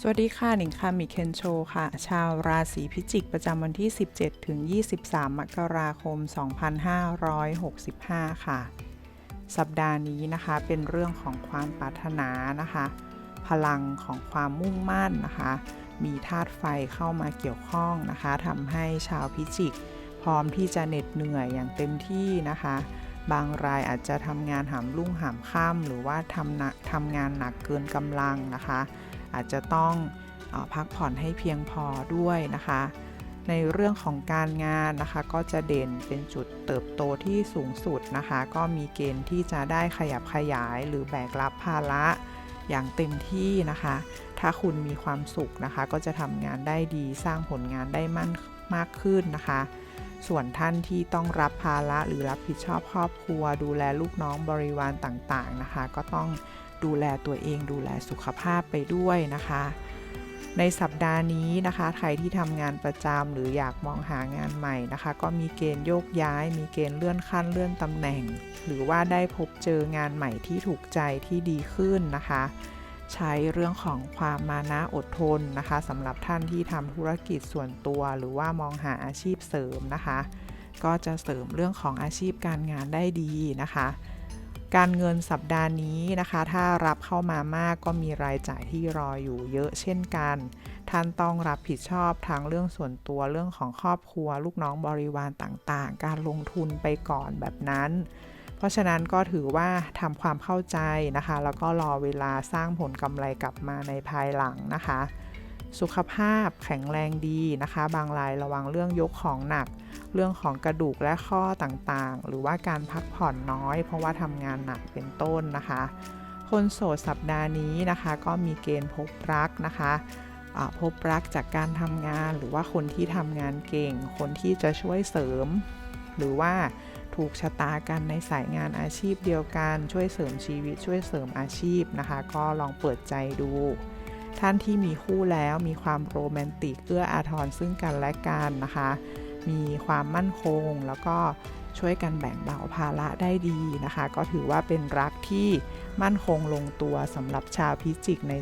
สวัสดีค่ะหนิงค่ะมิเคนโชค่ะ ชาวราศีพิจิกประจำวันที่ 17 ถึง 23 มกราคม 2565 ค่ะ สัปดาห์นี้นะคะเป็นเรื่องของความปรารถนานะคะ พลังของความมุ่งมั่นนะคะ มีธาตุไฟเข้ามาเกี่ยวข้องนะคะทำให้ชาวพิจิก พร้อมที่จะเหน็ดเหนื่อยอย่างเต็มที่นะคะ บางรายอาจจะทำงานหามรุ่งหามค่ำหรือว่าทำหนักทำงานหนักเกินกำลังนะคะ อาจจะต้องอพักผ่อนให้เพียงพอด้วยนะคะ ในเรื่องของการงานนะคะก็จะเด่นเป็นจุดเติบโตที่สูงสุดนะคะ ก็มีเกณฑ์ที่จะได้ขยับขยายหรือแบกรับภาระอย่างเต็มที่นะคะ ถ้าคุณมีความสุขนะคะ ก็จะทำงานได้ดีสร้างผลงานได้มั่นมากขึ้นนะคะ ส่วนท่านที่ต้องรับภาระหรือรับผิดชอบครอบครัว ดูแลลูกน้องบริวารต่างๆนะคะ ก็ต้อง ดูแลตัวเองดูแลสุขภาพไปด้วยนะคะ ในสัปดาห์นี้นะคะ ใครที่ทำงานประจำหรืออยากมองหางานใหม่นะคะ ก็มีเกณฑ์โยกย้าย มีเกณฑ์เลื่อนขั้นเลื่อนตำแหน่ง หรือว่าได้พบเจองานใหม่ที่ถูกใจที่ดีขึ้นนะคะ ใช้เรื่องของความมานะอดทนนะคะสำหรับท่านที่ทำธุรกิจส่วนตัว หรือว่ามองหาอาชีพเสริมนะคะ ก็จะเสริมเรื่องของอาชีพการงานได้ดีนะคะ การเงินสัปดาห์นี้นะคะ ถ้ารับเข้ามามากก็มีรายจ่ายที่รออยู่เยอะเช่นกัน ท่านต้องรับผิดชอบทั้งเรื่องส่วนตัวเรื่องของครอบครัว ลูกน้องบริวารต่างๆ การลงทุนไปก่อนแบบนั้น เพราะฉะนั้นก็ถือว่าทำความเข้าใจนะคะ แล้วก็รอเวลาสร้างผลกำไรกลับมาในภายหลังนะคะ สุขภาพแข็งแรงดีนะคะ บางรายระวังเรื่องยกของหนัก เรื่องของกระดูกและข้อต่างๆ หรือว่าการพักผ่อนน้อย เพราะว่าทำงานหนักเป็นต้นนะคะ คนโสดสัปดาห์นี้นะคะ ก็มีเกณฑ์พบรักนะคะพบรักจากการทำงาน หรือว่าคนที่ทำงานเก่ง คนที่จะช่วยเสริม หรือว่าถูกชะตากันในสายงานอาชีพเดียวกัน ช่วยเสริมชีวิตช่วยเสริมอาชีพนะคะ ก็ลองเปิดใจดู ท่านที่มีคู่แล้วมีความโรแมนติกเอื้ออาทรซึ่งกันและกันนะคะ มีความมั่นคงแล้วก็ช่วยกันแบ่งเบาภาระได้ดีนะคะ ก็ถือว่าเป็นรักที่มั่นคงลงตัวสำหรับชาวพิจิกใน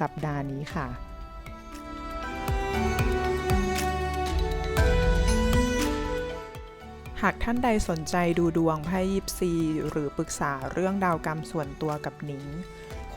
สัปดาห์นี้ค่ะหากท่านใดสนใจดูดวงไพ่ยิปซี หรือปรึกษาเรื่องดาวกรรมส่วนตัวกับหนิง